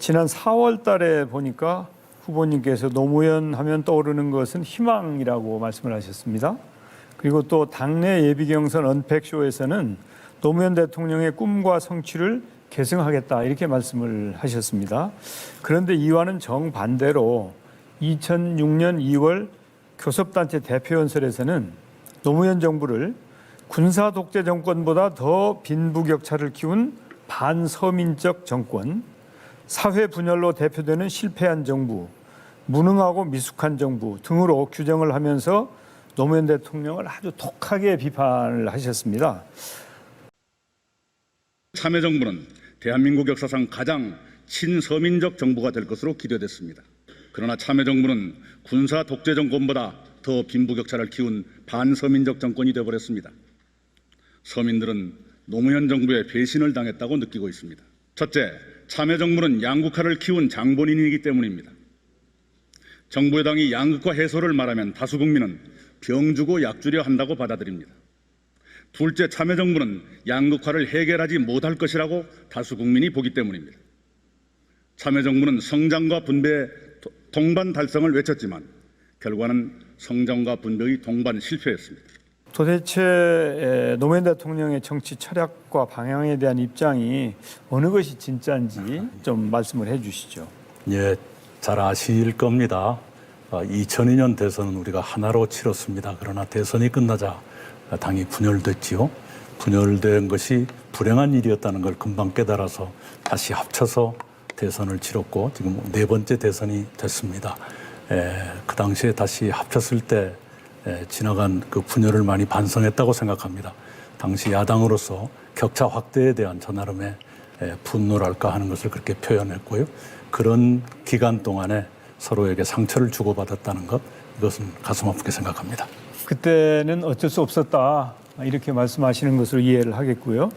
지난 4월 달에 보니까 후보님께서 노무현 하면 떠오르는 것은 희망이라고 말씀을 하셨습니다. 그리고 또 당내 예비 경선 언팩쇼에서는 노무현 대통령의 꿈과 성취를 계승하겠다 이렇게 말씀을 하셨습니다. 그런데 이와는 정반대로 2006년 2월 교섭단체 대표연설에서는 노무현 정부를 군사 독재 정권보다 더 빈부격차를 키운 반서민적 정권, 사회 분열로 대표되는 실패한 정부, 무능하고 미숙한 정부 등으로 규정을 하면서 노무현 대통령을 아주 독하게 비판을 하셨습니다. 참여정부는 대한민국 역사상 가장 친서민적 정부가 될 것으로 기대됐습니다. 그러나 참여정부는 군사 독재 정권보다 더 빈부격차를 키운 반서민적 정권이 되어버렸습니다. 서민들은 노무현 정부의 배신을 당했다고 느끼고 있습니다. 첫째, 참여정부는 양극화를 키운 장본인이기 때문입니다. 정부 여당이 양극화 해소를 말하면 다수 국민은 병 주고 약 주려 한다고 받아들입니다. 둘째, 참여정부는 양극화를 해결하지 못할 것이라고 다수 국민이 보기 때문입니다. 참여정부는 성장과 분배 동반 달성을 외쳤지만 결과는 성장과 분배의 동반 실패였습니다. 도대체 에, 노무현 대통령의 정치 철학과 방향에 대한 입장이 어느 것이 진짜인지 좀 말씀을 해 주시죠. 예, 잘 아실 겁니다. 2002년 대선은 우리가 하나로 치렀습니다. 그러나 대선이 끝나자 당이 분열됐지요. 분열된 것이 불행한 일이었다는 걸 금방 깨달아서 다시 합쳐서 대선을 치렀고 지금 네 번째 대선이 됐습니다. 에, 그 당시에 다시 합쳤을 때 에, 지나간 그 분열을 많이 반성했다고 생각합니다. 당시 야당으로서 격차 확대에 대한 저 나름의 에, 분노랄까 하는 것을 그렇게 표현했고요. 그런 기간 동안에 서로에게 상처를 주고받았다는 것 이것은 가슴 아프게 생각합니다. 그때는 어쩔 수 없었다 이렇게 말씀하시는 것으로 이해를 하겠고요.